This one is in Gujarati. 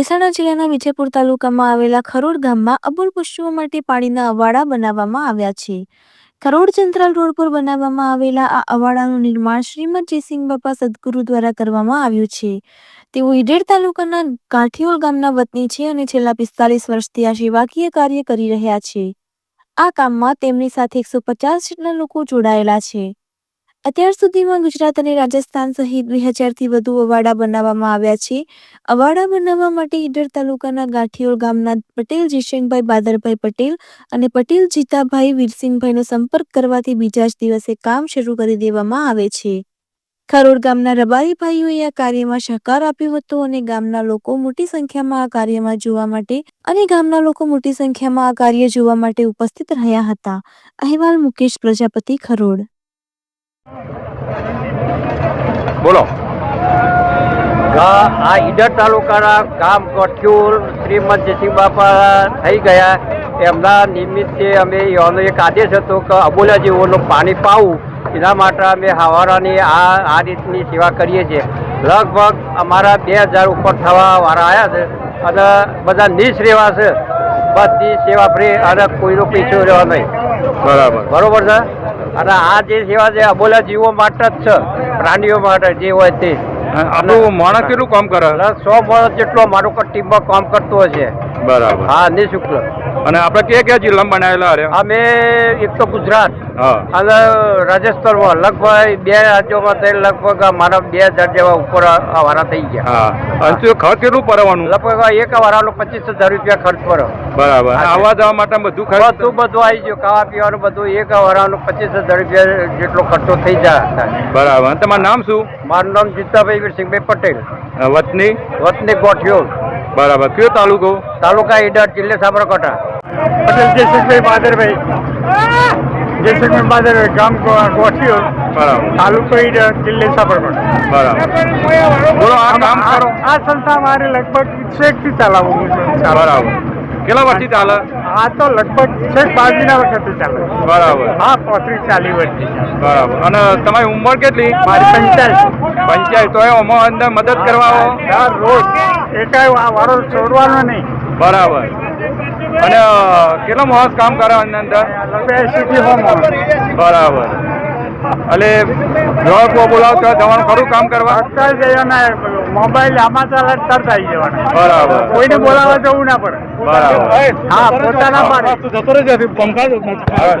મહેસાણા જિલ્લાના વિજયપુર તાલુકામાં આવેલા ખરોડ ગામમાં અબુલ પશુઓ માટે પાણીના અવાડા બનાવવામાં આવ્યા છે. ખરોડ સેન્ટ્રલ રોડ પર બનાવવામાં આવેલા આ અવાડાનું નિર્માણ શ્રીમદ જયસિંહ બાપા સદગુરુ દ્વારા કરવામાં આવ્યું છે. તેઓ ઈડર તાલુકાના ગાંઠિયોલ ગામના વતની છે અને છેલ્લા પિસ્તાલીસ વર્ષથી આ સેવાકીય કાર્ય કરી રહ્યા છે. આ કામમાં તેમની સાથે એકસો પચાસ જેટલા લોકો જોડાયેલા છે. અત્યાર સુધીમાં ગુજરાત અને રાજસ્થાન સહિત બે હજારથી વધુ અવાડા બનાવવામાં આવ્યા છે. અવાડા બનાવવા માટે ઈડર તાલુકાના ગાંઠિયોળ ગામના પટેલ જયશંકભાઈ બાદરભાઈ પટેલ અને પટેલ જીતાભાઈ, વીરસિંહભાઈનો સંપર્ક કરવાથી બીજા જ દિવસે કામ શરૂ કરી દેવામાં આવે છે. ખરોડ ગામના રબારીભાઈઓએ આ કાર્યમાં સહકાર આપ્યો હતો અને ગામના લોકો મોટી સંખ્યામાં આ કાર્યમાં જોવા માટે અને ગામના લોકો મોટી સંખ્યામાં આ કાર્ય જોવા માટે ઉપસ્થિત રહ્યા હતા. અહેવાલ મુકેશ પ્રજાપતિ, ખરોડ. બોલો. આ ઈડર તાલુકાના ગામ ગઠ્યુર શ્રીમદ જયસિંહ બાપા થઈ ગયા. એમના નિમિત્તે અમે એનો એક આદેશ હતો કે અબોલા જીવોનું પાણી પાવું. એના માટે અમે હવારાની આ આ રીતની સેવા કરીએ છીએ. લગભગ અમારા બે હજાર ઉપર થવા વાળા આવ્યા છે અને બધા નિઃસેવા છે. બધી સેવા ફ્રી અને કોઈનો પૈસો રહેવા નહીં. બરાબર. બરોબર છે? અને આ જે સેવા છે અબોલા જીવો માટે જ છે પ્રાણીઓ માટે જે હોય તે. આપણું માણસ કેટલું કામ કરે? સો માણસ જેટલો મારું ટીમમાં કામ કરતો હશે બરાબર. હા નિઃશુલ્ક અને આપણે કયા કયા જિલ્લામાં બનાવેલા અરે અમે એક તો ગુજરાત હા. અને રાજસ્થાનમાં લગભગ બે રાજ્યોમાં થઈ લગભગ મારા બે હજાર જેવા ઉપર વારા થઈ ગયા. હા. અને શું ખર્ચ કેટલું પરવાનું? લગભગ એક વારાનો પચીસ હજાર રૂપિયા ખર્ચ પડ્યો બરાબર. આવવા જવા માટે બધું ખર્ચ? બધું બધું આવી ગયું. ખાવા પીવાનું બધું એક વારાનો પચીસ હજાર રૂપિયા જેટલો ખર્ચો થઈ જાય. બરાબર. તમારું નામ શું? મારું નામ જીતાભાઈ વીરસિંહભાઈ પટેલ. વતની? વતની ગોઠિયો બરાબર. કયો તાલુકો? તાલુકા ઈડર જિલ્લે સાબરકાંઠા. પટેલ જયસિંહભાઈ બાદરભાઈ. માધરભાઈ બાદરભાઈ ગામ ગોઠિયો. બરાબર. તાલુકો ઈડર જિલ્લે સાબરકાંઠા. બરાબર. બોલો આ કામ કરો. આ સંસ્થા મારે લગભગ છેકથી ચલાવવું છે. બરાબર. કેટલા વર્ષથી ચાલે? આ તો લગભગ છેક બાજુના વખતથી ચાલે. બરાબર. હા પોત્રીસ ચાલીસ વર્ષથી બરાબર. અને તમારી ઉંમર કેટલી? મારી પંચાયત. પંચાયત. તો એમાં અંદર મદદ કરવા આવો. રોજ. એકાય આ વારો છોડવાનો નહીં. બરાબર. અને કેટલા માણસ કામ કરે આની અંદર? બરાબર. એટલે બોલાવતો હોય જવાનું ખરું કામ કરવા? અત્યારે જવાના મોબાઈલ આમાં ચાલે તરત આવી જવાના. બરાબર. કોઈને બોલાવવા જવું ના પડે. બરાબર. હા પોતાના પાડે હા,